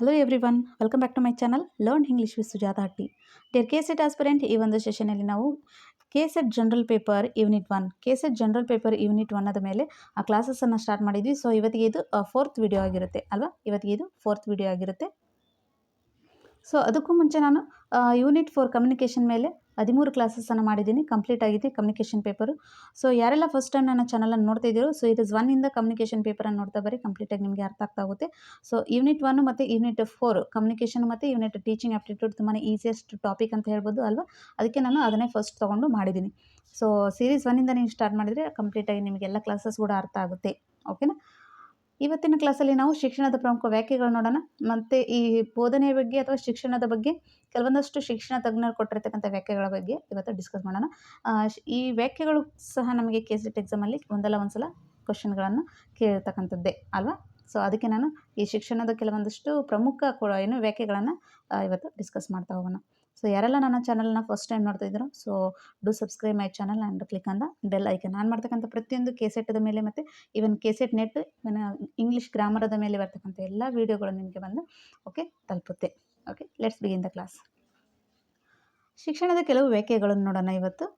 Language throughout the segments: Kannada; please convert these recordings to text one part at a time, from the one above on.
Hello everyone welcome back to my channel learn English with Sujata Hatti dear K SET aspirant ಈ ಒಂದು ಸೆಷನಲ್ಲಿ ನಾವು K SET general paper unit one K SET general paper unit one ಆದ ಮೇಲೆ, ಆ ಕ್ಲಾಸಸನ್ನು ಸ್ಟಾರ್ಟ್ ಮಾಡಿದ್ವಿ. ಸೊ ಇವತ್ತಿಗೆ ಇದು ಫೋರ್ತ್ ವಿಡಿಯೋ ಆಗಿರುತ್ತೆ. ಅಲ್ವಾ? ಇವತ್ತಿಗೆ ಇದು ಫೋರ್ತ್ ವಿಡಿಯೋ ಆಗಿರುತ್ತೆ. ಸೊ ಅದಕ್ಕೂ ಮುಂಚೆ ನಾನು ಯೂನಿಟ್ ಫೋರ್ ಕಮ್ಯುನಿಕೇಷನ್ ಮೇಲೆ ಹದಿಮೂರು ಕ್ಲಾಸಸನ್ನು ಮಾಡಿದ್ದೀನಿ ಕಂಪ್ಲೀಟ್ ಆಗಿದೆ ಕಮ್ಯುನಿಕೇಷನ್ ಪೇಪರು ಸೊ ಯಾರೆಲ್ಲ ಫಸ್ಟ್ ಟೈಮ್ ನನ್ನ ಚಾನಲನ್ನು ನೋಡ್ತಾ ಇದ್ದೀರೋ ಸೊ ಇದು ಒನ್ನಿಂದ ಕಮ್ಯುನಿಕೇಷನ್ ಪೇಪರನ್ನು ನೋಡ್ತಾ ಬರೀ ಕಂಪ್ಲೀಟಾಗಿ ನಿಮಗೆ ಅರ್ಥ ಆಗ್ತಾ ಹೋಗುತ್ತೆ. ಸೊ ಯೂನಿಟ್ ಒನ್ ಮತ್ತು ಯೂನಿಟ್ ಫೋರ್ ಕಮ್ಯುನಿಕೇಷನ್ ಮತ್ತು ಯೂನಿಟ್ ಟೀಚಿಂಗ್ ಆಪ್ಟಿಟ್ಯೂಡ್ ತುಂಬಾ ಈಸಿಯೆಸ್ಟ್ ಟಾಪಿಕ್ ಅಂತ ಹೇಳ್ಬೋದು ಅಲ್ವಾ? ಅದಕ್ಕೆ ನಾನು ಅದನ್ನೇ ಫಸ್ಟ್ ತೊಗೊಂಡು ಮಾಡಿದ್ದೀನಿ. ಸೊ ಸೀರೀಸ್ ಒನ್ನಿಂದ ನೀವು ಸ್ಟಾರ್ಟ್ ಮಾಡಿದರೆ ಕಂಪ್ಲೀಟಾಗಿ ನಿಮಗೆಲ್ಲ ಕ್ಲಾಸಸ್ ಕೂಡ ಅರ್ಥ ಆಗುತ್ತೆ. ಓಕೆನಾ ಇವತ್ತಿನ ಕ್ಲಾಸಲ್ಲಿ ನಾವು ಶಿಕ್ಷಣದ ಪ್ರಮುಖ ವ್ಯಾಖ್ಯೆಗಳು ನೋಡೋಣ. ಮತ್ತು ಈ ಬೋಧನೆಯ ಬಗ್ಗೆ ಅಥವಾ ಶಿಕ್ಷಣದ ಬಗ್ಗೆ ಕೆಲವೊಂದಷ್ಟು ಶಿಕ್ಷಣ ತಜ್ಞರು ಕೊಟ್ಟಿರ್ತಕ್ಕಂಥ ವ್ಯಾಖ್ಯೆಗಳ ಬಗ್ಗೆ ಇವತ್ತು ಡಿಸ್ಕಸ್ ಮಾಡೋಣ. ಈ ವ್ಯಾಖ್ಯೆಗಳು ಸಹ ನಮಗೆ ಕೆ ಸಿ ಎಕ್ಸಾಮಲ್ಲಿ ಒಂದಲ್ಲ ಒಂದು ಸಲ ಕ್ವಶನ್ಗಳನ್ನು ಕೇಳಿರ್ತಕ್ಕಂಥದ್ದೇ ಅಲ್ವಾ? ಸೊ ಅದಕ್ಕೆ ನಾನು ಈ ಶಿಕ್ಷಣದ ಕೆಲವೊಂದಷ್ಟು ಪ್ರಮುಖ ಏನು ವ್ಯಾಖ್ಯೆಗಳನ್ನು ಇವತ್ತು ಡಿಸ್ಕಸ್ ಮಾಡ್ತಾ ಹೋಗೋಣ. ಸೊ ಯಾರೆಲ್ಲ ನನ್ನ ಚಾನಲ್ನ ಫಸ್ಟ್ ಟೈಮ್ ನೋಡ್ತಾ ಇದ್ದೀರೋ so do subscribe my channel and click on the bell icon ನಾನು ಮಾಡ್ತಕ್ಕಂಥ ಪ್ರತಿಯೊಂದು ಕೆಸೆಟ್ಟದ ಮೇಲೆ ಮತ್ತು even KSET NET even English ಗ್ರಾಮರದ ಮೇಲೆ ಬರ್ತಕ್ಕಂಥ ಎಲ್ಲ ವೀಡಿಯೋಗಳು ನಿಮಗೆ ಬಂದು ಓಕೆ ತಲುಪುತ್ತೆ. Okay let's begin the class ಶಿಕ್ಷಣದ ಕೆಲವು ವ್ಯಾಖ್ಯೆಗಳನ್ನು ನೋಡೋಣ ಇವತ್ತು.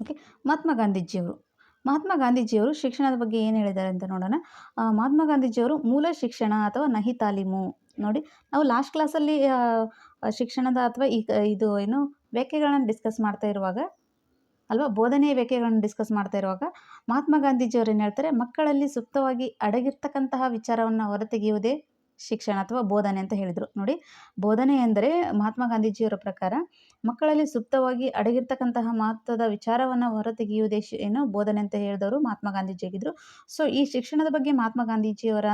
ಓಕೆ ಮಹಾತ್ಮ ಗಾಂಧೀಜಿಯವರು. ಮಹಾತ್ಮ ಗಾಂಧೀಜಿಯವರು ಶಿಕ್ಷಣದ ಬಗ್ಗೆ ಏನು ಹೇಳಿದ್ದಾರೆ ಅಂತ ನೋಡೋಣ. ಮಹಾತ್ಮ ಗಾಂಧೀಜಿಯವರು ಮೂಲ ಶಿಕ್ಷಣ ಅಥವಾ ನಹಿ ತಾಲೀಮು ನೋಡಿ. ನಾವು ಲಾಸ್ಟ್ ಕ್ಲಾಸಲ್ಲಿ ಶಿಕ್ಷಣದ ಅಥವಾ ಈ ಇದು ಏನು ವ್ಯಾಖ್ಯೆಗಳನ್ನು ಡಿಸ್ಕಸ್ ಮಾಡ್ತಾ ಇರುವಾಗ, ಅಲ್ವಾ? ಬೋಧನೆಯ ವ್ಯಾಖ್ಯೆಗಳನ್ನು ಡಿಸ್ಕಸ್ ಮಾಡ್ತಾ ಇರುವಾಗ ಮಹಾತ್ಮ ಗಾಂಧೀಜಿಯವರು ಏನು ಹೇಳ್ತಾರೆ? ಮಕ್ಕಳಲ್ಲಿ ಸುಪ್ತವಾಗಿ ಅಡಗಿರ್ತಕ್ಕಂತಹ ವಿಚಾರವನ್ನು ಹೊರತೆಗೆಯುವುದೇ ಶಿಕ್ಷಣ ಅಥವಾ ಬೋಧನೆ ಅಂತ ಹೇಳಿದರು. ನೋಡಿ, ಬೋಧನೆ ಎಂದರೆ ಮಹಾತ್ಮ ಗಾಂಧೀಜಿಯವರ ಪ್ರಕಾರ ಮಕ್ಕಳಲ್ಲಿ ಸುಪ್ತವಾಗಿ ಅಡಗಿರ್ತಕ್ಕಂತಹ ಮಹತ್ವದ ವಿಚಾರವನ್ನು ಹೊರತೆಗೆಯುವುದೇ ಏನು ಬೋಧನೆ ಅಂತ ಹೇಳಿದವರು ಮಹಾತ್ಮ ಗಾಂಧೀಜಿ ಆಗಿದ್ದರು ಸೊ, ಈ ಶಿಕ್ಷಣದ ಬಗ್ಗೆ ಮಹಾತ್ಮ ಗಾಂಧೀಜಿಯವರ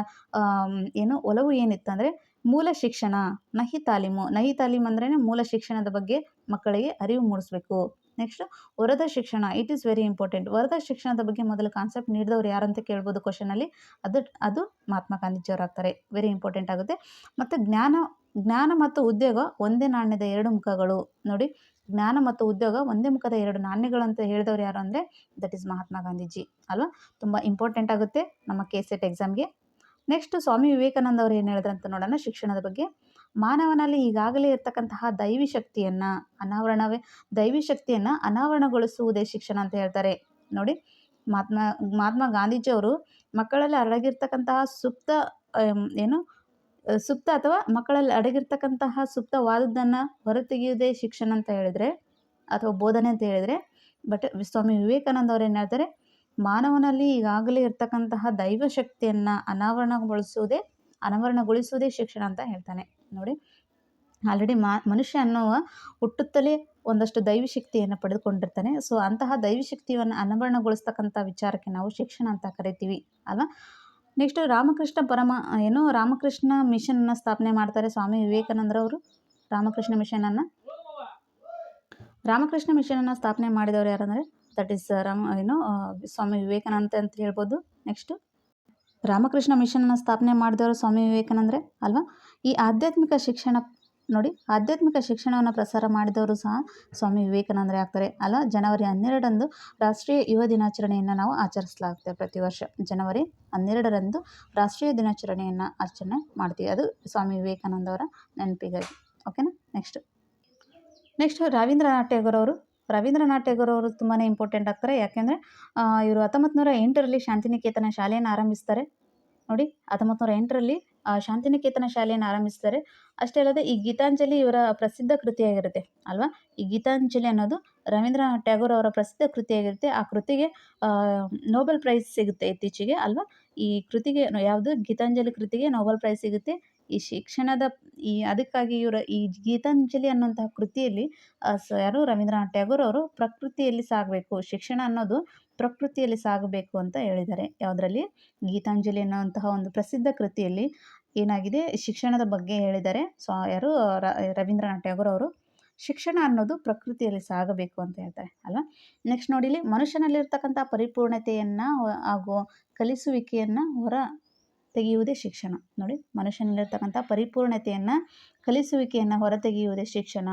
ಏನು ಒಲವು ಏನಿತ್ತು ಅಂದರೆ ಮೂಲ ಶಿಕ್ಷಣ, ನಹಿ ತಾಲೀಮು. ನಹಿ ತಾಲೀಮ್ ಅಂದ್ರೇ ಮೂಲ ಶಿಕ್ಷಣದ ಬಗ್ಗೆ ಮಕ್ಕಳಿಗೆ ಅರಿವು ಮೂಡಿಸ್ಬೇಕು. ನೆಕ್ಸ್ಟ್ ವರದ ಶಿಕ್ಷಣ. ಇಟ್ ಈಸ್ ವೆರಿ ಇಂಪಾರ್ಟೆಂಟ್ ವರದ ಶಿಕ್ಷಣದ ಬಗ್ಗೆ ಮೊದಲು ಕಾನ್ಸೆಪ್ಟ್ ನೀಡಿದವರು ಯಾರಂತ ಕೇಳ್ಬೋದು ಕ್ವಶನಲ್ಲಿ ಅದು ಅದು ಮಹಾತ್ಮ ಗಾಂಧೀಜಿಯವರು ಆಗ್ತಾರೆ ವೆರಿ ಇಂಪಾರ್ಟೆಂಟ್ ಆಗುತ್ತೆ. ಮತ್ತು ಜ್ಞಾನ ಜ್ಞಾನ ಮತ್ತು ಉದ್ಯೋಗ ಒಂದೇ ನಾಣ್ಯದ ಎರಡು ಮುಖಗಳು. ನೋಡಿ, ಜ್ಞಾನ ಮತ್ತು ಉದ್ಯೋಗ ಒಂದೇ ಮುಖದ ಎರಡು ನಾಣ್ಯಗಳು ಅಂತ ಹೇಳಿದವರು ಯಾರು ಅಂದರೆ ದಟ್ ಈಸ್ ಮಹಾತ್ಮ ಗಾಂಧೀಜಿ. ಅಲ್ವಾ? ತುಂಬ ಇಂಪಾರ್ಟೆಂಟ್ ಆಗುತ್ತೆ ನಮ್ಮ ಕೆ ಸೆಟ್ ಎಕ್ಸಾಮ್ಗೆ ನೆಕ್ಸ್ಟ್ ಸ್ವಾಮಿ ವಿವೇಕಾನಂದ ಅವರು ಏನು ಹೇಳಿದ್ರು ಅಂತ ನೋಡೋಣ. ಶಿಕ್ಷಣದ ಬಗ್ಗೆ. ಮಾನವನಲ್ಲಿ ಈಗಾಗಲೇ ಇರ್ತಕ್ಕಂತಹ ದೈವಿ ಶಕ್ತಿಯನ್ನು ಅನಾವರಣವೇ, ದೈವಿ ಶಕ್ತಿಯನ್ನು ಅನಾವರಣಗೊಳಿಸುವುದೇ ಶಿಕ್ಷಣ ಅಂತ ಹೇಳ್ತಾರೆ. ನೋಡಿ, ಮಹಾತ್ಮ ಮಹಾತ್ಮ ಗಾಂಧೀಜಿಯವರು ಮಕ್ಕಳಲ್ಲಿ ಅಡಗಿರ್ತಕ್ಕಂತಹ ಸುಪ್ತ ಏನು ಸುಪ್ತ ಅಥವಾ ಮಕ್ಕಳಲ್ಲಿ ಅಡಗಿರ್ತಕ್ಕಂತಹ ಸುಪ್ತವಾದದ್ದನ್ನು ಹೊರತೆಗೆಯುವುದೇ ಶಿಕ್ಷಣ ಅಂತ ಹೇಳಿದರೆ, ಅಥವಾ ಬೋಧನೆ ಅಂತ ಹೇಳಿದರೆ, ಬಟ್ ಸ್ವಾಮಿ ವಿವೇಕಾನಂದ ಅವರು ಏನು ಹೇಳ್ತಾರೆ, ಮಾನವನಲ್ಲಿ ಈಗಾಗಲೇ ಇರ್ತಕ್ಕಂತಹ ದೈವ ಶಕ್ತಿಯನ್ನು ಅನಾವರಣಗೊಳಿಸುವುದೇ ಅನಾವರಣಗೊಳಿಸುವುದೇ ಶಿಕ್ಷಣ ಅಂತ ಹೇಳ್ತಾನೆ. ನೋಡಿ. ಆಲ್ರೆಡಿ ಮಾ, ಮನುಷ್ಯ ಅನ್ನೋ ಹುಟ್ಟುತ್ತಲೇ ಒಂದಷ್ಟು ದೈವಿ ಶಕ್ತಿಯನ್ನು ಪಡೆದುಕೊಂಡಿರ್ತಾನೆ. ಸೊ ಅಂತಹ ದೈವಿ ಶಕ್ತಿಯನ್ನು ಅನಾವರಣಗೊಳಿಸ್ತಕ್ಕಂಥ ವಿಚಾರಕ್ಕೆ ನಾವು ಶಿಕ್ಷಣ ಅಂತ ಕರಿತೀವಿ, ಅಲ್ವಾ? ನೆಕ್ಸ್ಟ್ ರಾಮಕೃಷ್ಣ ಪರಮ, ಏನು ರಾಮಕೃಷ್ಣ ಮಿಷನ್ನ ಸ್ಥಾಪನೆ ಮಾಡ್ತಾರೆ ಸ್ವಾಮಿ ವಿವೇಕಾನಂದರವರು ರಾಮಕೃಷ್ಣ ಮಿಷನನ್ನು ರಾಮಕೃಷ್ಣ ಮಿಷನನ್ನು ಸ್ಥಾಪನೆ ಮಾಡಿದವರು ಯಾರಂದರೆ? ದಟ್ ಈಸ್ ರಾಮ, ಏನು ಸ್ವಾಮಿ ವಿವೇಕಾನಂದ ಅಂತ ಹೇಳ್ಬೋದು. ನೆಕ್ಸ್ಟ್ ರಾಮಕೃಷ್ಣ ಮಿಷನನ್ನು ಸ್ಥಾಪನೆ ಮಾಡಿದವರು ಸ್ವಾಮಿ ವಿವೇಕಾನಂದರೆ, ಅಲ್ವಾ? ಈ ಆಧ್ಯಾತ್ಮಿಕ ಶಿಕ್ಷಣ ನೋಡಿ, ಆಧ್ಯಾತ್ಮಿಕ ಶಿಕ್ಷಣವನ್ನು ಪ್ರಸಾರ ಮಾಡಿದವರು ಸಹ ಸ್ವಾಮಿ ವಿವೇಕಾನಂದರೇ ಆಗ್ತಾರೆ. ಅಲ್ಲ, ಜನವರಿ ಹನ್ನೆರಡರಂದು ರಾಷ್ಟ್ರೀಯ ಯುವ ದಿನಾಚರಣೆಯನ್ನು ನಾವು ಆಚರಿಸಲಾಗುತ್ತೆ ಪ್ರತಿ ವರ್ಷ. ಜನವರಿ ಹನ್ನೆರಡರಂದು ರಾಷ್ಟ್ರೀಯ ದಿನಾಚರಣೆಯನ್ನು ಆಚರಣೆ ಮಾಡ್ತೀವಿ. ಅದು ಸ್ವಾಮಿ ವಿವೇಕಾನಂದ ಅವರ ನೆನಪಿಗಾಗಿ ಓಕೆನಾ ನೆಕ್ಸ್ಟ್ ನೆಕ್ಸ್ಟ್ ರವೀಂದ್ರನಾಥ್ ಟ್ಯಾಗೋರ್ ಅವರು. ರವೀಂದ್ರನಾಥ್ ಟ್ಯಾಗೋರ್ ಅವರು ತುಂಬಾ ಇಂಪಾರ್ಟೆಂಟ್ ಆಗ್ತಾರೆ. ಯಾಕೆಂದರೆ ಇವರು ಹತ್ತೊಂಬತ್ತು ನೂರ ಎಂಟರಲ್ಲಿ ಶಾಂತಿನಿಕೇತನ ಶಾಲೆಯನ್ನು ಆರಂಭಿಸ್ತಾರೆ. ನೋಡಿ ಹತ್ತೊಂಬತ್ತು ನೂರ ಎಂಟರಲ್ಲಿ ಶಾಂತಿನಿಕೇತನ ಶಾಲೆಯನ್ನು ಆರಂಭಿಸ್ತಾರೆ. ಅಷ್ಟೇ ಅಲ್ಲದೆ ಈ ಗೀತಾಂಜಲಿ ಇವರ ಪ್ರಸಿದ್ಧ ಕೃತಿಯಾಗಿರುತ್ತೆ, ಅಲ್ವಾ? ಈ ಗೀತಾಂಜಲಿ ಅನ್ನೋದು ರವೀಂದ್ರನಾಥ್ ಟ್ಯಾಗೋರ್ ಅವರ ಪ್ರಸಿದ್ಧ ಕೃತಿಯಾಗಿರುತ್ತೆ. ಆ ಕೃತಿಗೆ ನೋಬೆಲ್ ಪ್ರೈಸ್ ಸಿಗುತ್ತೆ ಇತ್ತೀಚೆಗೆ, ಅಲ್ವಾ? ಈ ಕೃತಿಗೆ, ಯಾವುದು? ಗೀತಾಂಜಲಿ ಕೃತಿಗೆ ನೋಬೆಲ್ ಪ್ರೈಸ್ ಸಿಗುತ್ತೆ. ಈ ಶಿಕ್ಷಣದ, ಈ ಅದಕ್ಕಾಗಿ ಇವರ, ಈ ಗೀತಾಂಜಲಿ ಅನ್ನುವಂತಹ ಕೃತಿಯಲ್ಲಿ ಯಾರು? ರವೀಂದ್ರನಾಥ್ ಟ್ಯಾಗೋರ್ ಅವರು ಪ್ರಕೃತಿಯಲ್ಲಿ ಸಾಗಬೇಕು. ಶಿಕ್ಷಣ ಅನ್ನೋದು ಪ್ರಕೃತಿಯಲ್ಲಿ ಸಾಗಬೇಕು ಅಂತ ಹೇಳಿದ್ದಾರೆ. ಯಾವುದರಲ್ಲಿ? ಗೀತಾಂಜಲಿ ಅನ್ನುವಂತಹ ಒಂದು ಪ್ರಸಿದ್ಧ ಕೃತಿಯಲ್ಲಿ ಏನಾಗಿದೆ? ಶಿಕ್ಷಣದ ಬಗ್ಗೆ ಹೇಳಿದ್ದಾರೆ. ಸೊ, ಯಾರು? ರವೀಂದ್ರನಾಥ್ ಟ್ಯಾಗೋರ್ ಅವರು. ಶಿಕ್ಷಣ ಅನ್ನೋದು ಪ್ರಕೃತಿಯಲ್ಲಿ ಸಾಗಬೇಕು ಅಂತ ಹೇಳ್ತಾರೆ, ಅಲ್ವಾ? ನೆಕ್ಸ್ಟ್ ನೋಡಿ ಇಲ್ಲಿ ಮನುಷ್ಯನಲ್ಲಿರ್ತಕ್ಕಂಥ ಪರಿಪೂರ್ಣತೆಯನ್ನು ಹಾಗೂ ಕಲಿಸುವಿಕೆಯನ್ನು ಹೊರ ತೆಗೆಯುವುದೇ ಶಿಕ್ಷಣ. ನೋಡಿ ಮನುಷ್ಯನಲ್ಲಿರ್ತಕ್ಕಂಥ ಪರಿಪೂರ್ಣತೆಯನ್ನು, ಕಲಿಸುವಿಕೆಯನ್ನು ಹೊರತೆಗೆಯುವುದೇ ಶಿಕ್ಷಣ,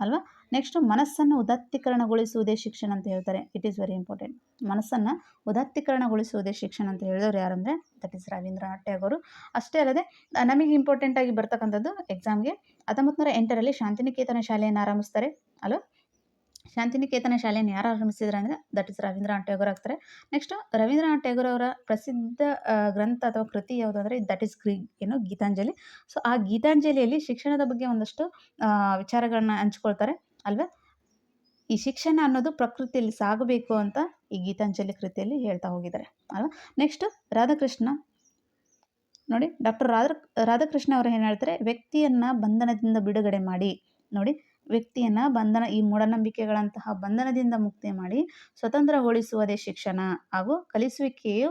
ಅಲ್ವಾ? ನೆಕ್ಸ್ಟು ಮನಸ್ಸನ್ನು ಉದಾತ್ತೀಕರಣಗೊಳಿಸುವುದೇ ಶಿಕ್ಷಣ ಅಂತ ಹೇಳ್ತಾರೆ. ಇಟ್ ಈಸ್ ವೆರಿ ಇಂಪಾರ್ಟೆಂಟ್ ಮನಸ್ಸನ್ನು ಉದಾತ್ತೀಕರಣಗೊಳಿಸುವುದೇ ಶಿಕ್ಷಣ ಅಂತ ಹೇಳಿದವರು ಯಾರಂದರೆ ದಟ್ ಈಸ್ ರವೀಂದ್ರನಾಥ್ ಟ್ಯಾಗೋರು. ಅಷ್ಟೇ ಅಲ್ಲದೆ, ನಮಗೆ ಇಂಪಾರ್ಟೆಂಟ್ ಆಗಿ ಬರ್ತಕ್ಕಂಥದ್ದು ಎಕ್ಸಾಮ್ಗೆ ಹತ್ತೊಂಬತ್ತು ನೂರ ಎಂಟರಲ್ಲಿ ಶಾಂತಿನಿಕೇತನ ಶಾಲೆಯನ್ನು ಆರಂಭಿಸ್ತಾರೆ. ಅಲೋ ಶಾಂತಿನಿಕೇತನ ಶಾಲೆಯನ್ನು ಯಾರು ಆರಂಭಿಸಿದ್ರು ಅಂದರೆ ದಟ್ ಇಸ್ ರವೀಂದ್ರನಾಥ್ ಟ್ಯಾಗೋರ್ ಆಗ್ತಾರೆ. ನೆಕ್ಸ್ಟ್ ರವೀಂದ್ರನಾಥ್ ಟ್ಯಾಗೋರ್ ಅವರ ಪ್ರಸಿದ್ಧ ಗ್ರಂಥ ಅಥವಾ ಕೃತಿ ಯಾವುದು ಅಂದರೆ ದಟ್ ಇಸ್ ಗ್ರೀ ಏನು ಗೀತಾಂಜಲಿ. ಸೊ ಆ ಗೀತಾಂಜಲಿಯಲ್ಲಿ ಶಿಕ್ಷಣದ ಬಗ್ಗೆ ಒಂದಷ್ಟು ವಿಚಾರಗಳನ್ನ ಹಂಚ್ಕೊಳ್ತಾರೆ. ಅಲ್ವಾ? ಈ ಶಿಕ್ಷಣ ಅನ್ನೋದು ಪ್ರಕೃತಿಯಲ್ಲಿ ಸಾಗಬೇಕು ಅಂತ ಈ ಗೀತಾಂಜಲಿ ಕೃತಿಯಲ್ಲಿ ಹೇಳ್ತಾ ಹೋಗಿದ್ದಾರೆ, ಅಲ್ವಾ? ನೆಕ್ಸ್ಟ್ ರಾಧಾಕೃಷ್ಣ. ನೋಡಿ ಡಾಕ್ಟರ್ ರಾಧಾ, ರಾಧಾಕೃಷ್ಣ ಅವರು ಏನು ಹೇಳ್ತಾರೆ? ವ್ಯಕ್ತಿಯನ್ನು ಬಂಧನದಿಂದ ಬಿಡುಗಡೆ ಮಾಡಿ, ನೋಡಿ, ವ್ಯಕ್ತಿಯನ್ನು ಬಂಧನ, ಈ ಮೂಢನಂಬಿಕೆಗಳಂತಹ ಬಂಧನದಿಂದ ಮುಕ್ತಿ ಮಾಡಿ, ಸ್ವತಂತ್ರಗೊಳಿಸುವುದೇ ಶಿಕ್ಷಣ. ಹಾಗೂ ಕಲಿಸುವಿಕೆಯು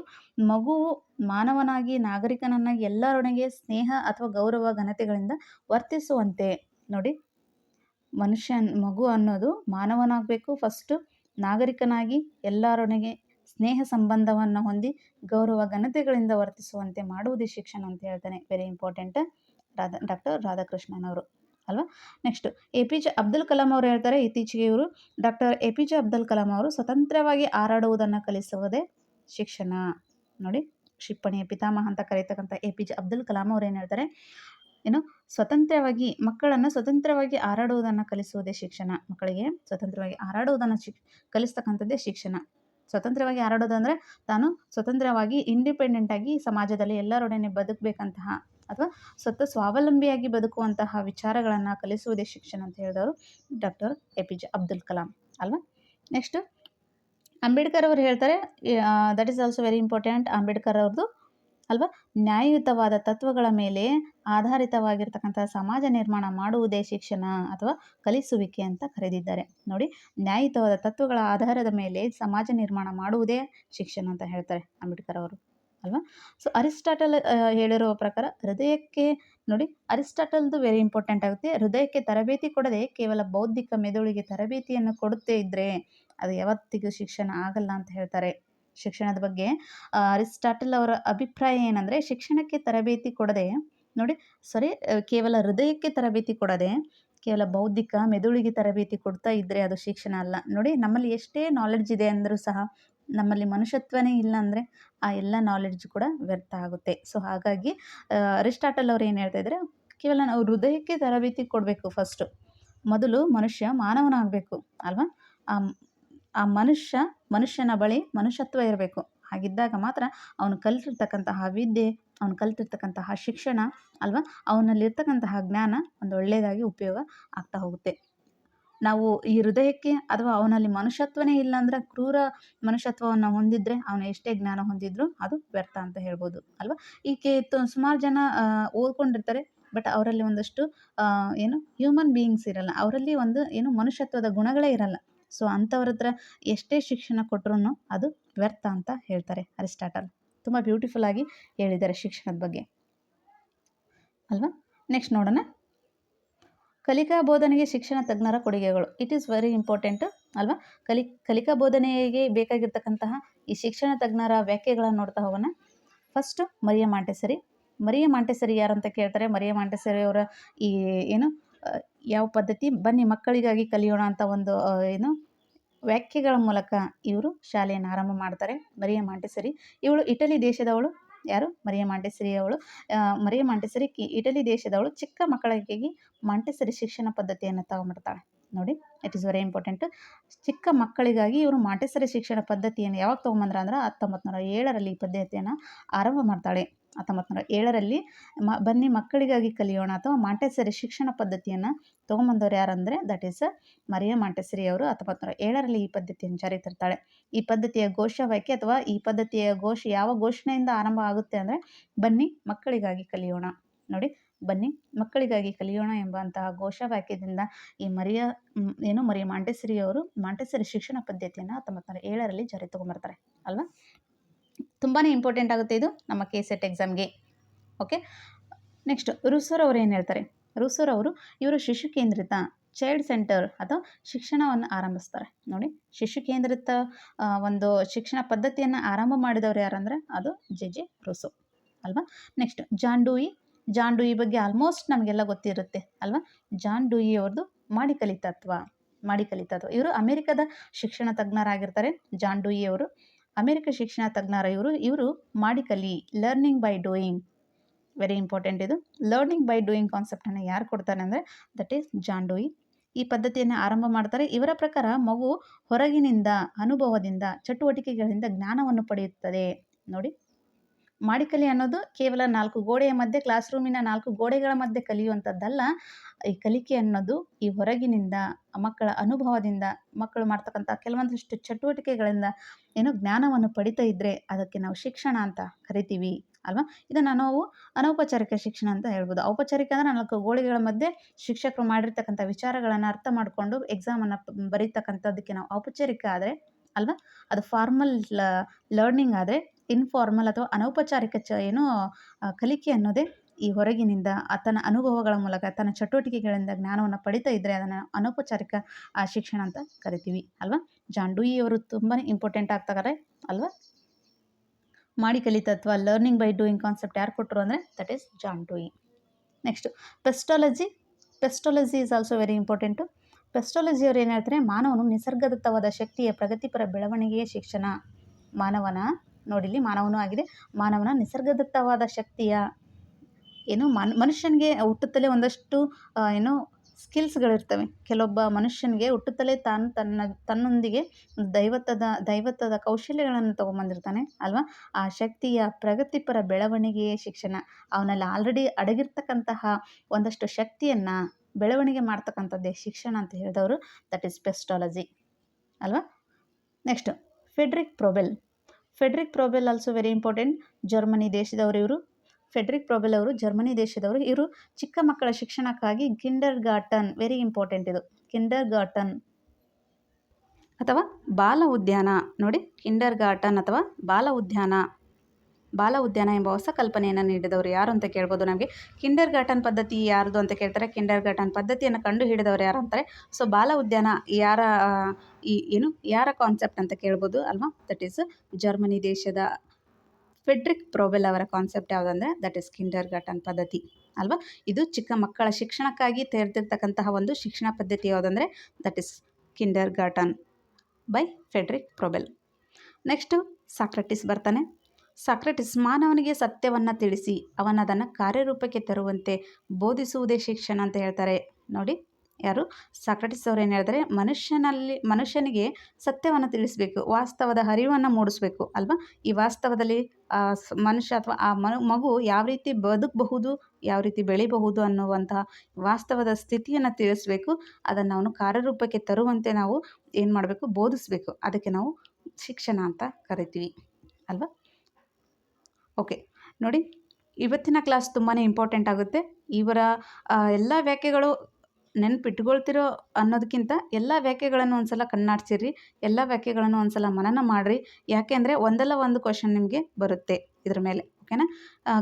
ಮಗುವು ಮಾನವನಾಗಿ, ನಾಗರಿಕನನ್ನಾಗಿ ಎಲ್ಲರೊಳಗೆ ಸ್ನೇಹ ಅಥವಾ ಗೌರವ ಘನತೆಗಳಿಂದ ವರ್ತಿಸುವಂತೆ, ನೋಡಿ ಮನುಷ್ಯ ಮಗು ಅನ್ನೋದು ಮಾನವನಾಗಬೇಕು ಫಸ್ಟು ನಾಗರಿಕನಾಗಿ ಎಲ್ಲರೊಳಗೆ ಸ್ನೇಹ ಸಂಬಂಧವನ್ನು ಹೊಂದಿ ಗೌರವ, ಘನತೆಗಳಿಂದ ವರ್ತಿಸುವಂತೆ ಮಾಡುವುದೇ ಶಿಕ್ಷಣ ಅಂತ ಹೇಳ್ತಾನೆ. Very important Radha doctor Radhakrishnan ಅವರು. ಅಲ್ವಾ? Next A P J Abdul Kalam ಅವರು ಹೇಳ್ತಾರೆ ಇತ್ತೀಚೆಗೆ ಇವರು. Doctor A P J Abdul Kalam ಅವರು ಸ್ವತಂತ್ರವಾಗಿ ಹಾರಾಡುವುದನ್ನು ಕಲಿಸುವುದೇ ಶಿಕ್ಷಣ. ನೋಡಿ, ಕ್ಷಿಪಣಿಯ ಪಿತಾಮಹ ಅಂತ ಕರೀತಕ್ಕಂಥ A P J Abdul Kalam ಅವ್ರು ಏನು ಹೇಳ್ತಾರೆ? ಏನು ಸ್ವತಂತ್ರವಾಗಿ ಮಕ್ಕಳನ್ನು ಸ್ವತಂತ್ರವಾಗಿ ಹಾರಾಡುವುದನ್ನು ಕಲಿಸುವುದೇ ಶಿಕ್ಷಣ ಮಕ್ಕಳಿಗೆ. ಸ್ವತಂತ್ರವಾಗಿ ಹಾರಾಡುವುದನ್ನು ಶಿಕ್, ಕಲಿಸ್ತಕ್ಕಂಥದ್ದೇ ಶಿಕ್ಷಣ. ಸ್ವತಂತ್ರವಾಗಿ ಹಾರಾಡೋದಂದರೆ ತಾನು ಸ್ವತಂತ್ರವಾಗಿ ಇಂಡಿಪೆಂಡೆಂಟಾಗಿ ಸಮಾಜದಲ್ಲಿ ಎಲ್ಲರೊಡನೆ ಬದುಕಬೇಕಂತಹ ಅಥವಾ ಸ್ವತಃ ಸ್ವಾವಲಂಬಿಯಾಗಿ ಬದುಕುವಂತಹ ವಿಚಾರಗಳನ್ನು ಕಲಿಸುವುದೇ ಶಿಕ್ಷಣ ಅಂತ ಹೇಳಿದವರು doctor A P J Abdul Kalam ಅಲ್ವಾ? ನೆಕ್ಸ್ಟ್ ಅಂಬೇಡ್ಕರ್ ಅವರು ಹೇಳ್ತಾರೆ that is also very important Ambedkar ಅವ್ರದ್ದು ಅಲ್ವಾ? ನ್ಯಾಯಯುತವಾದ ತತ್ವಗಳ ಮೇಲೆ ಆಧಾರಿತವಾಗಿರ್ತಕ್ಕಂಥ ಸಮಾಜ ನಿರ್ಮಾಣ ಮಾಡುವುದೇ ಶಿಕ್ಷಣ ಅಥವಾ ಕಲಿಸುವಿಕೆ ಅಂತ ಕರೆದಿದ್ದಾರೆ. ನೋಡಿ, ನ್ಯಾಯಯುತವಾದ ತತ್ವಗಳ ಆಧಾರದ ಮೇಲೆ ಸಮಾಜ ನಿರ್ಮಾಣ ಮಾಡುವುದೇ ಶಿಕ್ಷಣ ಅಂತ ಹೇಳ್ತಾರೆ ಅಂಬೇಡ್ಕರ್ ಅವರು. ಅಲ್ವಾ? ಸೊ ಅರಿಸ್ಟಾಟಲ್ ಹೇಳಿರುವ ಪ್ರಕಾರ ಹೃದಯಕ್ಕೆ, ನೋಡಿ, ಅರಿಸ್ಟಾಟಲ್ದು ವೆರಿ ಇಂಪಾರ್ಟೆಂಟ್ ಆಗುತ್ತೆ. ಹೃದಯಕ್ಕೆ ತರಬೇತಿ ಕೊಡದೆ ಕೇವಲ ಬೌದ್ಧಿಕ ಮೆದುಳಿಗೆ ತರಬೇತಿಯನ್ನು ಕೊಡುತ್ತೇ ಇದ್ದರೆ ಅದು ಯಾವತ್ತಿಗೂ ಶಿಕ್ಷಣ ಆಗಲ್ಲ ಅಂತ ಹೇಳ್ತಾರೆ. ಶಿಕ್ಷಣದ ಬಗ್ಗೆ ಅರಿಸ್ಟಾಟಲ್ ಅವರ ಅಭಿಪ್ರಾಯ ಏನಂದರೆ, ಶಿಕ್ಷಣಕ್ಕೆ ತರಬೇತಿ ಕೊಡದೆ, ನೋಡಿ, ಸಾರಿ ಕೇವಲ ಹೃದಯಕ್ಕೆ ತರಬೇತಿ ಕೊಡದೆ, ಕೇವಲ ಬೌದ್ಧಿಕ ಮೆದುಳಿಗೆ ತರಬೇತಿ ಕೊಡ್ತಾ ಇದ್ದರೆ ಅದು ಶಿಕ್ಷಣ ಅಲ್ಲ. ನೋಡಿ, ನಮ್ಮಲ್ಲಿ ಎಷ್ಟೇ ನಾಲೆಡ್ಜ್ ಇದೆ ಅಂದರೂ ಸಹ, ನಮ್ಮಲ್ಲಿ ಮನುಷ್ಯತ್ವನೇ ಇಲ್ಲ ಅಂದರೆ ಆ ಎಲ್ಲ ನಾಲೆಡ್ಜ್ ಕೂಡ ವ್ಯರ್ಥ ಆಗುತ್ತೆ. ಸೊ ಹಾಗಾಗಿ ಅರಿಸ್ಟಾಟಲ್ ಅವ್ರು ಏನು ಹೇಳ್ತಾ ಇದ್ದಾರೆ ಕೇವಲ ನಾವು ಹೃದಯಕ್ಕೆ ತರಬೇತಿ ಕೊಡಬೇಕು ಫಸ್ಟು ಮೊದಲು ಮನುಷ್ಯ ಮಾನವನಾಗಬೇಕು, ಅಲ್ವಾ? ಆ ಆ ಮನುಷ್ಯ, ಮನುಷ್ಯನ ಬಳಿ ಮನುಷ್ಯತ್ವ ಇರಬೇಕು. ಹಾಗಿದ್ದಾಗ ಮಾತ್ರ ಅವನು ಕಲಿತಿರ್ತಕ್ಕಂತಹ ವಿದ್ಯೆ, ಅವನು ಕಲಿತಿರ್ತಕ್ಕಂತಹ ಶಿಕ್ಷಣ ಅಲ್ವಾ, ಅವನಲ್ಲಿರ್ತಕ್ಕಂತಹ ಜ್ಞಾನ ಒಂದು ಒಳ್ಳೆಯದಾಗಿ ಉಪಯೋಗ ಆಗ್ತಾ ಹೋಗುತ್ತೆ. ನಾವು ಈ ಹೃದಯಕ್ಕೆ ಅಥವಾ ಅವನಲ್ಲಿ ಮನುಷ್ಯತ್ವನೇ ಇಲ್ಲ ಅಂದರೆ ಕ್ರೂರ ಮನುಷ್ಯತ್ವವನ್ನು ಹೊಂದಿದ್ರೆ ಅವನು ಎಷ್ಟೇ ಜ್ಞಾನ ಹೊಂದಿದ್ರು ಅದು ವ್ಯರ್ಥ ಅಂತ ಹೇಳ್ಬೋದು ಅಲ್ವಾ? ಈಕೆ ಸುಮಾರು ಜನ ಓದ್ಕೊಂಡಿರ್ತಾರೆ, ಬಟ್ ಅವರಲ್ಲಿ ಒಂದಷ್ಟು ಏನು ಹ್ಯೂಮನ್ ಬೀಯಿಂಗ್ಸ್ ಇರಲ್ಲ. ಅವರಲ್ಲಿ ಒಂದು, ಏನು, ಮನುಷ್ಯತ್ವದ ಗುಣಗಳೇ ಇರಲ್ಲ. ಸೊ ಅಂಥವ್ರ ಹತ್ರ ಎಷ್ಟೇ ಶಿಕ್ಷಣ ಕೊಟ್ಟರು ಅದು ವ್ಯರ್ಥ ಅಂತ ಹೇಳ್ತಾರೆ ಅರಿಸ್ಟಾಟಲ್. ತುಂಬ ಬ್ಯೂಟಿಫುಲ್ ಆಗಿ ಹೇಳಿದ್ದಾರೆ ಶಿಕ್ಷಣದ ಬಗ್ಗೆ. ಅಲ್ವಾ? ನೆಕ್ಸ್ಟ್ ನೋಡೋಣ. ಕಲಿಕಾ ಬೋಧನೆಗೆ ಶಿಕ್ಷಣ ತಜ್ಞರ ಕೊಡುಗೆಗಳು. ಇಟ್ ಈಸ್ ವೆರಿ ಇಂಪಾರ್ಟೆಂಟ್ ಅಲ್ವಾ? ಕಲಿ, ಕಲಿಕಾ ಬೋಧನೆಗೆ ಬೇಕಾಗಿರ್ತಕ್ಕಂತಹ ಈ ಶಿಕ್ಷಣ ತಜ್ಞರ ವ್ಯಾಖ್ಯೆಗಳನ್ನು ನೋಡ್ತಾ ಹೋಗೋಣ. First Maria Montessori. Maria Montessori ಯಾರಂತ ಕೇಳ್ತಾರೆ? ಮರಿಯ ಮಾಂಟೆಸರಿ ಅವರ ಈ ಏನು ಯಾವ ಪದ್ಧತಿ? ಬನ್ನಿ ಮಕ್ಕಳಿಗಾಗಿ ಕಲಿಯೋಣ ಅಂತ ಒಂದು ಏನು ವ್ಯಾಖ್ಯೆಗಳ ಮೂಲಕ ಇವರು ಶಾಲೆಯನ್ನು ಆರಂಭ ಮಾಡ್ತಾರೆ. Maria Montessori. ಇವಳು ಇಟಲಿ ದೇಶದವಳು. ಯಾರು? ಮರಿಯ ಮಾಂಟೆಸರಿ ಅವಳು. ಮರಿಯ ಮಾಂಟೆಸರಿ ಇಟಲಿ ದೇಶದವಳು. ಚಿಕ್ಕ ಮಕ್ಕಳಿಗಾಗಿ ಮಾಂಟೆಸರಿ ಶಿಕ್ಷಣ ಪದ್ಧತಿಯನ್ನು ತಗೊಂಡ್ಬಿಡ್ತಾಳೆ. ನೋಡಿ ಇಟ್ ಇಸ್ ವೆರಿ ಇಂಪಾರ್ಟೆಂಟ್ ಚಿಕ್ಕ ಮಕ್ಕಳಿಗಾಗಿ ಇವರು ಮಾಂಟೆಸರಿ ಶಿಕ್ಷಣ ಪದ್ಧತಿಯನ್ನು ಯಾವಾಗ ತೊಗೊಂಬಂದ್ರ ಅಂದ್ರೆ ಹತ್ತೊಂಬತ್ತು ನೂರ ಏಳರಲ್ಲಿ ಈ ಪದ್ಧತಿಯನ್ನು ಆರಂಭ ಮಾಡ್ತಾಳೆ. ಹತ್ತೊಂಬತ್ತು ನೂರ ಏಳರಲ್ಲಿ ಮ, ಬನ್ನಿ ಮಕ್ಕಳಿಗಾಗಿ ಕಲಿಯೋಣ ಅಥವಾ ಮಾಂಟೆಸರಿ ಶಿಕ್ಷಣ ಪದ್ಧತಿಯನ್ನು ತೊಗೊಂಬಂದವ್ರು ಯಾರಂದರೆ ದಟ್ ಈಸ್ ಮರಿಯ ಮಾಂಟೆಸರಿ ಅವರು ಹತ್ತೊಂಬತ್ತು ನೂರ ಏಳರಲ್ಲಿ ಈ ಪದ್ಧತಿಯನ್ನು ಜಾರಿಗೆ ತರ್ತಾಳೆ ಈ ಪದ್ಧತಿಯ ಘೋಷವಾಕ್ಯ ಅಥವಾ ಈ ಪದ್ಧತಿಯ ಘೋಷ, ಯಾವ ಘೋಷಣೆಯಿಂದ ಆರಂಭ ಆಗುತ್ತೆ ಅಂದರೆ, ಬನ್ನಿ ಮಕ್ಕಳಿಗಾಗಿ ಕಲಿಯೋಣ. ನೋಡಿ, ಬನ್ನಿ ಮಕ್ಕಳಿಗಾಗಿ ಕಲಿಯೋಣ ಎಂಬಂತಹ ಘೋಷವಾಕ್ಯದಿಂದ ಈ ಮರಿಯ ಏನು ಮರಿಯ ಮಾಂಟೆಸರಿ ಅವರು ಮಾಂಟೆಸರಿ ಶಿಕ್ಷಣ ಪದ್ಧತಿಯನ್ನು ಹತ್ತೊಂಬತ್ತು ನೂರ ಏಳರಲ್ಲಿ ಜಾರಿ ತೊಗೊಂಬರ್ತಾರೆ. ಅಲ್ವಾ? ತುಂಬಾ ಇಂಪಾರ್ಟೆಂಟ್ ಆಗುತ್ತೆ ಇದು ನಮ್ಮ ಕೆ ಸೆಟ್ ಎಕ್ಸಾಮ್ಗೆ ಓಕೆ ನೆಕ್ಸ್ಟ್ ರುಸೋರ್ ಅವರು ಏನು ಹೇಳ್ತಾರೆ? ರುಸೋರ್ ಅವರು ಇವರು ಶಿಶು ಕೇಂದ್ರಿತ ಚೈಲ್ಡ್ ಸೆಂಟರ್ ಅಥವಾ ಶಿಕ್ಷಣವನ್ನು ಆರಂಭಿಸ್ತಾರೆ. ನೋಡಿ, ಶಿಶು ಕೇಂದ್ರಿತ ಒಂದು ಶಿಕ್ಷಣ ಪದ್ಧತಿಯನ್ನು ಆರಂಭ ಮಾಡಿದವರು ಯಾರಂದರೆ ಅದು ಜೆ ಜೆ ರುಸೋ ಅಲ್ವಾ? Next John Dewey John Dewey ಬಗ್ಗೆ ಆಲ್ಮೋಸ್ಟ್ ನಮಗೆಲ್ಲ ಗೊತ್ತಿರುತ್ತೆ, ಅಲ್ವಾ? ಜಾನ್ ಡೂಯಿ ಅವ್ರದ್ದು ಮಾಡಿ ಕಲಿತತ್ವ ಮಾಡಿ ಕಲಿತತ್ವ ಇವರು ಅಮೆರಿಕದ ಶಿಕ್ಷಣ ತಜ್ಞರಾಗಿರ್ತಾರೆ ಜಾನ್ ಡೂಯಿ ಅವರು. ಅಮೆರಿಕ ಶಿಕ್ಷಣ ತಜ್ಞರ ಇವರು ಇವರು ಮಾಡಿ ಕಲಿ learning by doing very important ಇದು. ಲರ್ನಿಂಗ್ ಬೈ ಡೂಯಿಂಗ್ ಕಾನ್ಸೆಪ್ಟನ್ನು ಯಾರು ಕೊಡ್ತಾರೆ ಅಂದರೆ ದಟ್ ಈಸ್ ಜಾನ್ ಡೂಯಿ ಈ ಪದ್ಧತಿಯನ್ನು ಆರಂಭ ಮಾಡ್ತಾರೆ. ಇವರ ಪ್ರಕಾರ ಮಗು ಹೊರಗಿನಿಂದ, ಅನುಭವದಿಂದ, ಚಟುವಟಿಕೆಗಳಿಂದ ಜ್ಞಾನವನ್ನು ಪಡೆಯುತ್ತದೆ. ನೋಡಿ. ಮಾಡಿ ಕಲಿ ಅನ್ನೋದು ಕೇವಲ ನಾಲ್ಕು ಗೋಡೆಯ ಮಧ್ಯೆ ಕ್ಲಾಸ್ ರೂಮಿನ ನಾಲ್ಕು ಗೋಡೆಗಳ ಮಧ್ಯೆ ಕಲಿಯುವಂಥದ್ದಲ್ಲ. ಈ ಕಲಿಕೆ ಅನ್ನೋದು ಈ ಹೊರಗಿನಿಂದ, ಮಕ್ಕಳ ಅನುಭವದಿಂದ, ಮಕ್ಕಳು ಮಾಡ್ತಕ್ಕಂಥ ಕೆಲವೊಂದಿಷ್ಟು ಚಟುವಟಿಕೆಗಳಿಂದ ಏನೋ ಜ್ಞಾನವನ್ನು ಪಡಿತಾ ಇದ್ದರೆ ಅದಕ್ಕೆ ನಾವು ಶಿಕ್ಷಣ ಅಂತ ಕರಿತೀವಿ, ಅಲ್ವಾ? ಇದನ್ನು ನಾವು ಅನೌಪಚಾರಿಕ ಶಿಕ್ಷಣ ಅಂತ ಹೇಳ್ಬೋದು. ಔಪಚಾರಿಕ ಅಂದರೆ ನಾಲ್ಕು ಗೋಡೆಗಳ ಮಧ್ಯೆ ಶಿಕ್ಷಕರು ಮಾಡಿರ್ತಕ್ಕಂಥ ವಿಚಾರಗಳನ್ನು ಅರ್ಥ ಮಾಡಿಕೊಂಡು ಎಕ್ಸಾಮನ್ನು ಬರೀತಕ್ಕಂಥದ್ದಕ್ಕೆ ನಾವು ಔಪಚಾರಿಕ ಆದರೆ, ಅಲ್ವಾ? ಅದು ಫಾರ್ಮಲ್ ಲರ್ನಿಂಗ್ ಆದರೆ ಇನ್ಫಾರ್ಮಲ್ ಅಥವಾ ಅನೌಪಚಾರಿಕ ಚ ಏನು ಕಲಿಕೆ ಅನ್ನೋದೇ ಈ ಹೊರಗಿನಿಂದ ತನ್ನ ಅನುಭವಗಳ ಮೂಲಕ, ತನ್ನ ಚಟುವಟಿಕೆಗಳಿಂದ ಜ್ಞಾನವನ್ನು ಪಡಿತಾ ಇದ್ದರೆ ಅದನ್ನು ಅನೌಪಚಾರಿಕ ಶಿಕ್ಷಣ ಅಂತ ಕರಿತೀವಿ, ಅಲ್ವಾ? ಜಾನ್ ಅವರು ತುಂಬಾ ಇಂಪಾರ್ಟೆಂಟ್ ಆಗ್ತಾರೆ ಅಲ್ವಾ? ಮಾಡಿ ಕಲಿತತ್ವ ಲರ್ನಿಂಗ್ ಬೈ ಡೂಯಿಂಗ್ ಕಾನ್ಸೆಪ್ಟ್ ಯಾರು ಕೊಟ್ಟರು ಅಂದರೆ that is John Dewey next Pestalozzi Pestalozzi is also very important Pestalozzi ಅವ್ರು ಏನು ಹೇಳ್ತಾರೆ, ಮಾನವನು ನಿಸರ್ಗದತ್ತವಾದ ಶಕ್ತಿಯ ಪ್ರಗತಿಪರ ಬೆಳವಣಿಗೆಯ ಶಿಕ್ಷಣ. ಮಾನವನ ನೋಡಿಲಿ ಮಾನವನೂ ಆಗಿದೆ. ಮಾನವನ ನಿಸರ್ಗದತ್ತವಾದ ಶಕ್ತಿಯ ಏನು ಮನ್, ಮನುಷ್ಯನಿಗೆ ಹುಟ್ಟುತ್ತಲೇ ಒಂದಷ್ಟು ಏನು ಸ್ಕಿಲ್ಸ್ಗಳಿರ್ತವೆ. ಕೆಲವೊಬ್ಬ ಮನುಷ್ಯನಿಗೆ ಹುಟ್ಟುತ್ತಲೇ ತಾನು ತನ್ನ, ತನ್ನೊಂದಿಗೆ ದೈವತ್ವದ ದೈವತ್ವದ ಕೌಶಲ್ಯಗಳನ್ನು ತೊಗೊಂಬಂದಿರ್ತಾನೆ, ಅಲ್ವಾ? ಆ ಶಕ್ತಿಯ ಪ್ರಗತಿಪರ ಬೆಳವಣಿಗೆಯ ಶಿಕ್ಷಣ. ಅವನಲ್ಲಿ ಆಲ್ರೆಡಿ ಅಡಗಿರ್ತಕ್ಕಂತಹ ಒಂದಷ್ಟು ಶಕ್ತಿಯನ್ನು ಬೆಳವಣಿಗೆ ಮಾಡ್ತಕ್ಕಂಥದ್ದೇ ಶಿಕ್ಷಣ ಅಂತ ಹೇಳಿದವರು. ದಟ್ ಈಸ್ ಪೆಸ್ಟಾಲಜಿ ಅಲ್ವಾ? Next Friedrich Froebel Friedrich Froebel also very important Germany ದೇಶದವರು ಇವರು. ಫೆಡ್ರಿಕ್ ಪ್ರೊಬೆಲ್ ಅವರು ಜರ್ಮನಿ ದೇಶದವರು. ಇವರು ಚಿಕ್ಕ ಮಕ್ಕಳ ಶಿಕ್ಷಣಕ್ಕಾಗಿ ಕಿಂಡರ್ ಗಾರ್ಟನ್ ವೆರಿ ಇಂಪಾರ್ಟೆಂಟ್ ಇದು. ಕಿಂಡರ್ ಗಾರ್ಟನ್ ಅಥವಾ ಬಾಲ ಉದ್ಯಾನ. ನೋಡಿ ಕಿಂಡರ್ ಗಾರ್ಟನ್ ಅಥವಾ ಬಾಲ ಉದ್ಯಾನ. ಬಾಲ ಉದ್ಯಾನ ಎಂಬ ಹೊಸ ಕಲ್ಪನೆಯನ್ನು ನೀಡಿದವರು ಯಾರು ಅಂತ ಕೇಳ್ಬೋದು ನಮಗೆ. ಕಿಂಡರ್ ಗಾರ್ಟನ್ ಪದ್ಧತಿ ಯಾರ್ದು ಅಂತ ಕೇಳ್ತಾರೆ. ಕಿಂಡರ್ ಗಾರ್ಟನ್ ಪದ್ಧತಿಯನ್ನು ಕಂಡು ಹಿಡಿದವರು ಯಾರು ಅಂತಾರೆ? ಸೊ ಬಾಲ ಉದ್ಯಾನ ಯಾರ ಈ, ಏನು, ಯಾರ ಕಾನ್ಸೆಪ್ಟ್ ಅಂತ ಕೇಳ್ಬೋದು ಅಲ್ವಾ? ದಟ್ ಈಸ್ ಜರ್ಮನಿ ದೇಶದ ಫೆಡ್ರಿಕ್ ಪ್ರೋಬೆಲ್ ಅವರ ಕಾನ್ಸೆಪ್ಟ್ ಯಾವುದಂದ್ರೆ ದಟ್ ಈಸ್ ಕಿಂಡರ್ ಗಾರ್ಟನ್ ಪದ್ಧತಿ ಅಲ್ವಾ? ಇದು ಚಿಕ್ಕ ಮಕ್ಕಳ ಶಿಕ್ಷಣಕ್ಕಾಗಿ ತೆರೆದಿರ್ತಕ್ಕಂತಹ ಒಂದು ಶಿಕ್ಷಣ ಪದ್ಧತಿ ಯಾವುದಂದ್ರೆ that is kindergarten by Friedrich Froebel next Socrates ಬರ್ತಾನೆ. ಸಾಕ್ರೆಟಿಸ್ ಮಾನವನಿಗೆ ಸತ್ಯವನ್ನು ತಿಳಿಸಿ ಅವನದನ್ನು ಕಾರ್ಯರೂಪಕ್ಕೆ ತರುವಂತೆ ಬೋಧಿಸುವುದೇ ಶಿಕ್ಷಣ ಅಂತ ಹೇಳ್ತಾರೆ. ನೋಡಿ, ಯಾರು? ಸಾಕ್ರೆಟಿಸ್ ಅವ್ರು ಏನು ಹೇಳಿದ್ರೆ ಮನುಷ್ಯನಲ್ಲಿ, ಮನುಷ್ಯನಿಗೆ ಸತ್ಯವನ್ನು ತಿಳಿಸಬೇಕು, ವಾಸ್ತವದ ಹರಿವನ್ನು ಮೂಡಿಸ್ಬೇಕು, ಅಲ್ವಾ? ಈ ವಾಸ್ತವದಲ್ಲಿ ಮನುಷ್ಯ ಅಥವಾ, ಆ ಮಗು ಯಾವ ರೀತಿ ಬದುಕಬಹುದು, ಯಾವ ರೀತಿ ಬೆಳಿಬಹುದು ಅನ್ನುವಂತಹ ವಾಸ್ತವದ ಸ್ಥಿತಿಯನ್ನು ತಿಳಿಸ್ಬೇಕು, ಅದನ್ನು ಅವನು ಕಾರ್ಯರೂಪಕ್ಕೆ ತರುವಂತೆ ನಾವು ಏನು ಮಾಡಬೇಕು? ಬೋಧಿಸಬೇಕು. ಅದಕ್ಕೆ ನಾವು ಶಿಕ್ಷಣ ಅಂತ ಕರಿತೀವಿ, ಅಲ್ವಾ? ಓಕೆ, ನೋಡಿ, ಇವತ್ತಿನ ಕ್ಲಾಸ್ ತುಂಬಾ ಇಂಪಾರ್ಟೆಂಟ್ ಆಗುತ್ತೆ. ಇವರ ಎಲ್ಲ ವ್ಯಾಖ್ಯೆಗಳು ನೆನ್ಪಿಟ್ಕೊಳ್ತಿರೋ ಅನ್ನೋದಕ್ಕಿಂತ ಎಲ್ಲ ವ್ಯಾಖ್ಯೆಗಳನ್ನು ಒಂದು ಸಲ ಕಣ್ಣಾಡ್ಸಿರಿ ಎಲ್ಲ ವ್ಯಾಖ್ಯೆಗಳನ್ನು ಒಂದು ಸಲ ಮನನ ಮಾಡಿರಿ. ಯಾಕೆ ಅಂದರೆ ಒಂದಲ್ಲ ಒಂದು ಕ್ವಶನ್ ನಿಮಗೆ ಬರುತ್ತೆ ಇದ್ರ ಮೇಲೆ ಓಕೆನಾ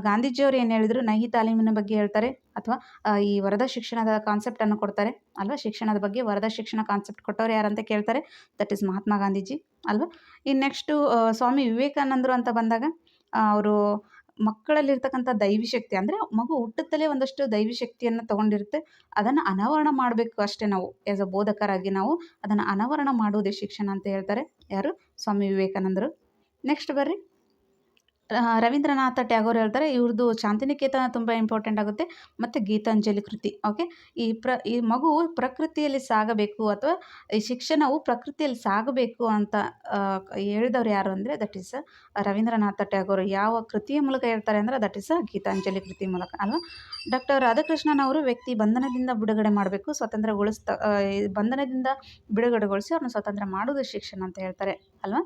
ಗಾಂಧೀಜಿಯವರು ಏನು ಹೇಳಿದರು? ನೈಹಿ ತಾಲೀಮಿನ ಬಗ್ಗೆ ಹೇಳ್ತಾರೆ ಅಥವಾ ಈ ವರದ ಶಿಕ್ಷಣದ ಕಾನ್ಸೆಪ್ಟನ್ನು ಕೊಡ್ತಾರೆ ಅಲ್ವಾ? ಶಿಕ್ಷಣದ ಬಗ್ಗೆ ವರದ ಶಿಕ್ಷಣ ಕಾನ್ಸೆಪ್ಟ್ ಕೊಟ್ಟವ್ರು ಯಾರಂತ ಕೇಳ್ತಾರೆ. ದಟ್ ಈಸ್ ಮಹಾತ್ಮ ಗಾಂಧೀಜಿ, ಅಲ್ವಾ? ಇನ್ನು ನೆಕ್ಸ್ಟು ಸ್ವಾಮಿ ವಿವೇಕಾನಂದರು ಅಂತ ಬಂದಾಗ ಅವರು ಮಕ್ಕಳಲ್ಲಿರ್ತಕ್ಕಂಥ ದೈವಿ ಶಕ್ತಿ ಅಂದರೆ ಮಗು ಹುಟ್ಟುತ್ತಲೇ ಒಂದಷ್ಟು ದೈವಿ ಶಕ್ತಿಯನ್ನು ತಗೊಂಡಿರುತ್ತೆ. ಅದನ್ನು ಅನಾವರಣ ಮಾಡಬೇಕು ಅಷ್ಟೇ ನಾವು. ಆ್ಯಸ್ ಅ ಬೋಧಕರಾಗಿ ನಾವು ಅದನ್ನು ಅನಾವರಣ ಮಾಡುವುದೇ ಶಿಕ್ಷಣ ಅಂತ ಹೇಳ್ತಾರೆ. ಯಾರು? ಸ್ವಾಮಿ ವಿವೇಕಾನಂದರು. ನೆಕ್ಸ್ಟ್ ಬರ್ರಿ. ರವೀಂದ್ರನಾಥ ಟ್ಯಾಗೋರ್ ಹೇಳ್ತಾರೆ ಇವ್ರದ್ದು ಶಾಂತಿನಿಕೇತನ ತುಂಬ ಇಂಪಾರ್ಟೆಂಟ್ ಆಗುತ್ತೆ ಮತ್ತು ಗೀತಾಂಜಲಿ ಕೃತಿ ಓಕೆ ಈ ಪ್ರ, ಈ ಮಗು ಪ್ರಕೃತಿಯಲ್ಲಿ ಸಾಗಬೇಕು ಅಥವಾ ಈ ಶಿಕ್ಷಣವು ಪ್ರಕೃತಿಯಲ್ಲಿ ಸಾಗಬೇಕು ಅಂತ ಹೇಳಿದವ್ರು ಯಾರು ಅಂದರೆ ದಟ್ ಈಸ್ ರವೀಂದ್ರನಾಥ ಟ್ಯಾಗೋರ್. ಯಾವ ಕೃತಿಯ ಮೂಲಕ ಹೇಳ್ತಾರೆ ಅಂದರೆ ದಟ್ ಈಸ್ ಗೀತಾಂಜಲಿ ಕೃತಿ ಮೂಲಕ, ಅಲ್ವಾ? ಡಾಕ್ಟರ್ ರಾಧಾಕೃಷ್ಣನ್ ಅವರು ವ್ಯಕ್ತಿ ಬಂಧನದಿಂದ ಬಿಡುಗಡೆ ಮಾಡಬೇಕು, ಸ್ವತಂತ್ರಗೊಳಿಸ್ತಾ ಬಂಧನದಿಂದ ಬಿಡುಗಡೆಗೊಳಿಸಿ ಅವ್ರನ್ನ ಸ್ವತಂತ್ರ ಮಾಡೋದು ಶಿಕ್ಷಣ ಅಂತ ಹೇಳ್ತಾರೆ, ಅಲ್ವಾ?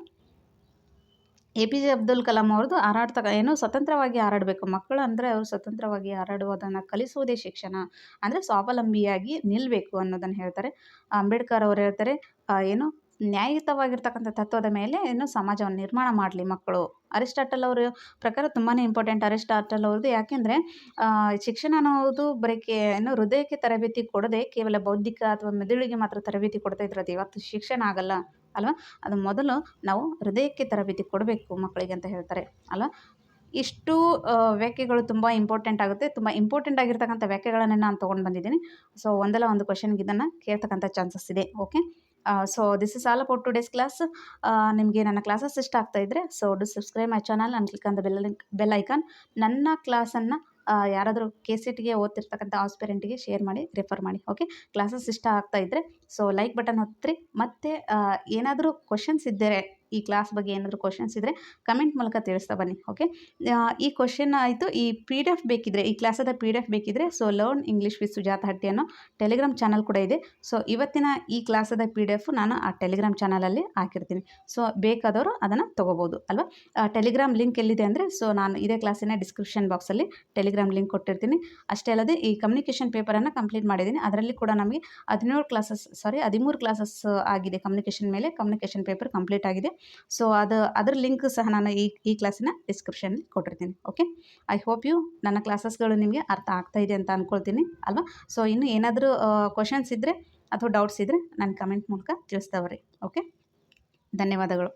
A P J Abdul Kalam ಅವ್ರದ್ದು ಹಾರಾಡ್ತಕ್ಕ ಏನು ಸ್ವತಂತ್ರವಾಗಿ ಹಾರಾಡಬೇಕು. ಮಕ್ಕಳು ಅಂದರೆ ಅವರು ಸ್ವತಂತ್ರವಾಗಿ ಹಾರಾಡುವುದನ್ನು ಕಲಿಸುವುದೇ ಶಿಕ್ಷಣ. ಅಂದರೆ ಸ್ವಾವಲಂಬಿಯಾಗಿ ನಿಲ್ಲಬೇಕು ಅನ್ನೋದನ್ನು ಹೇಳ್ತಾರೆ. ಅಂಬೇಡ್ಕರ್ ಅವರು ಹೇಳ್ತಾರೆ ಏನು ನ್ಯಾಯಯುತವಾಗಿರ್ತಕ್ಕಂಥ ತತ್ವದ ಮೇಲೆ ಏನು ಸಮಾಜವನ್ನು ನಿರ್ಮಾಣ ಮಾಡಲಿ ಮಕ್ಕಳು. ಅರಿಸ್ಟಾಟಲ್ ಅವರ ಪ್ರಕಾರ ತುಂಬಾ ಇಂಪಾರ್ಟೆಂಟ್ ಅರಿಸ್ಟಾಟಲ್ ಅವ್ರದ್ದು. ಯಾಕೆಂದರೆ ಶಿಕ್ಷಣ ಅನ್ನೋದು ಬರೀ ಕೇ ಏನು ಹೃದಯಕ್ಕೆ ತರಬೇತಿ ಕೊಡದೆ ಕೇವಲ ಬೌದ್ಧಿಕ ಅಥವಾ ಮೆದುಳಿಗೆ ಮಾತ್ರ ತರಬೇತಿ ಕೊಡ್ತಾ ಇದ್ರದ್ದು. ಇವತ್ತು ಶಿಕ್ಷಣ ಆಗಲ್ಲ. ಅಲ್ವಾ? ಅದು ಮೊದಲು ನಾವು ಹೃದಯಕ್ಕೆ ತರಬೇತಿ ಕೊಡಬೇಕು ಮಕ್ಕಳಿಗೆ ಅಂತ ಹೇಳ್ತಾರೆ, ಅಲ್ವಾ? ಇಷ್ಟು ವ್ಯಾಖ್ಯೆಗಳು ತುಂಬ ಇಂಪಾರ್ಟೆಂಟ್ ಆಗುತ್ತೆ. ತುಂಬ ಇಂಪಾರ್ಟೆಂಟ್ ಆಗಿರ್ತಕ್ಕಂಥ ವ್ಯಾಖ್ಯೆಗಳನ್ನು ನಾನು ತೊಗೊಂಡು ಬಂದಿದ್ದೀನಿ. ಸೊ ಒಂದಲ್ಲ ಒಂದು ಕ್ವಶನ್ಗೆ ಇದನ್ನು ಕೇಳ್ತಕ್ಕಂಥ ಚಾನ್ಸಸ್ ಇದೆ okay so this is all about today's class ನಿಮಗೆ ನನ್ನ ಕ್ಲಾಸಸ್ ಇಷ್ಟ ಆಗ್ತಾ ಇದ್ದರೆ so do subscribe my channel ನಾನು click the bell bell icon ನನ್ನ ಕ್ಲಾಸನ್ನು ಯಾರಾದರೂ ಕೆ ಟಿಗೆ ಓದ್ತಿರ್ತಕ್ಕಂಥ ಆಸ್ಪೆರೆಂಟಿಗೆ ಶೇರ್ ಮಾಡಿ, ರೆಫರ್ ಮಾಡಿ, ಓಕೆ? ಕ್ಲಾಸಸ್ ಇಷ್ಟ ಆಗ್ತಾ ಇದ್ದರೆ ಸೊ ಲೈಕ್ ಬಟನ್ ಒತ್ತಿರಿ ಮತ್ತು ಏನಾದರೂ ಕ್ವಶನ್ಸ್ ಇದ್ದರೆ ಈ ಕ್ಲಾಸ್ ಬಗ್ಗೆ ಏನಾದರೂ ಕ್ವಶನ್ಸ್ ಇದ್ದರೆ ಕಮೆಂಟ್ ಮೂಲಕ ತಿಳಿಸ್ತಾ ಬನ್ನಿ ಓಕೆ ಈ ಕ್ವಶನ್ ಆಯಿತು. ಈ ಪಿ ಡಿ ಎಫ್ ಬೇಕಿದ್ರೆ, ಈ ಕ್ಲಾಸದ ಪಿ ಡಿ ಎಫ್ ಬೇಕಿದ್ರೆ so learn English with Sujata Hatti ಅನ್ನೋ ಟೆಲಿಗ್ರಾಮ್ ಚಾನಲ್ ಕೂಡ ಇದೆ. ಸೊ ಇವತ್ತಿನ ಈ ಕ್ಲಾಸದ ಪಿ ಡಿ ಎಫ್ ನಾನು ಆ ಟೆಲಿಗ್ರಾಮ್ ಚಾನಲಲ್ಲಿ ಹಾಕಿರ್ತೀನಿ. ಸೊ ಬೇಕಾದವರು ಅದನ್ನು ತೊಗೋಬೋದು, ಅಲ್ವಾ? ಟೆಲಿಗ್ರಾಮ್ ಲಿಂಕ್ ಎಲ್ಲಿದೆ ಅಂದರೆ ಸೊ ನಾನು ಇದೇ ಕ್ಲಾಸಿನ ಡಿಸ್ಕ್ರಿಪ್ಷನ್ ಬಾಕ್ಸಲ್ಲಿ ಟೆಲಿಗ್ರಾಮ್ ಲಿಂಕ್ ಕೊಟ್ಟಿರ್ತೀನಿ. ಅಷ್ಟೇ ಅಲ್ಲದೆ ಈ ಕಮ್ಯುನಿಕೇಷನ್ ಪೇಪರನ್ನು ಕಂಪ್ಲೀಟ್ ಮಾಡಿದ್ದೀನಿ. ಅದರಲ್ಲಿ ಕೂಡ ನಮಗೆ ಹದಿನೇಳು ಕ್ಲಾಸಸ್ ಸಾರಿ ಹದಿಮೂರು ಕ್ಲಾಸಸ್ ಆಗಿದೆ ಕಮ್ಯುನಿಕೇಷನ್ ಮೇಲೆ. ಕಮ್ಯುನಿಕೇಷನ್ ಪೇಪರ್ ಕಂಪ್ಲೀಟ್ ಆಗಿದೆ. ಸೊ ಅದು, ಅದರ ಲಿಂಕ್ ಸಹ ನಾನು ಈ ಈ ಕ್ಲಾಸಿನ ಡಿಸ್ಕ್ರಿಪ್ಷನ್ ಕೊಟ್ಟಿರ್ತೀನಿ ಓಕೆ ಐ ಹೋಪ್ ಯು ನನ್ನ ಕ್ಲಾಸಸ್ಗಳು ನಿಮಗೆ ಅರ್ಥ ಆಗ್ತಾ ಇದೆ ಅಂತ ಅಂದ್ಕೊಳ್ತೀನಿ ಅಲ್ವಾ? ಸೊ ಇನ್ನು ಏನಾದರೂ ಕ್ವಶನ್ಸ್ ಇದ್ದರೆ ಅಥವಾ ಡೌಟ್ಸ್ ಇದ್ದರೆ ನನ್ನ ಕಮೆಂಟ್ ಮೂಲಕ ತಿಳಿಸ್ತಾವ್ರಿ ಓಕೆ ಧನ್ಯವಾದಗಳು.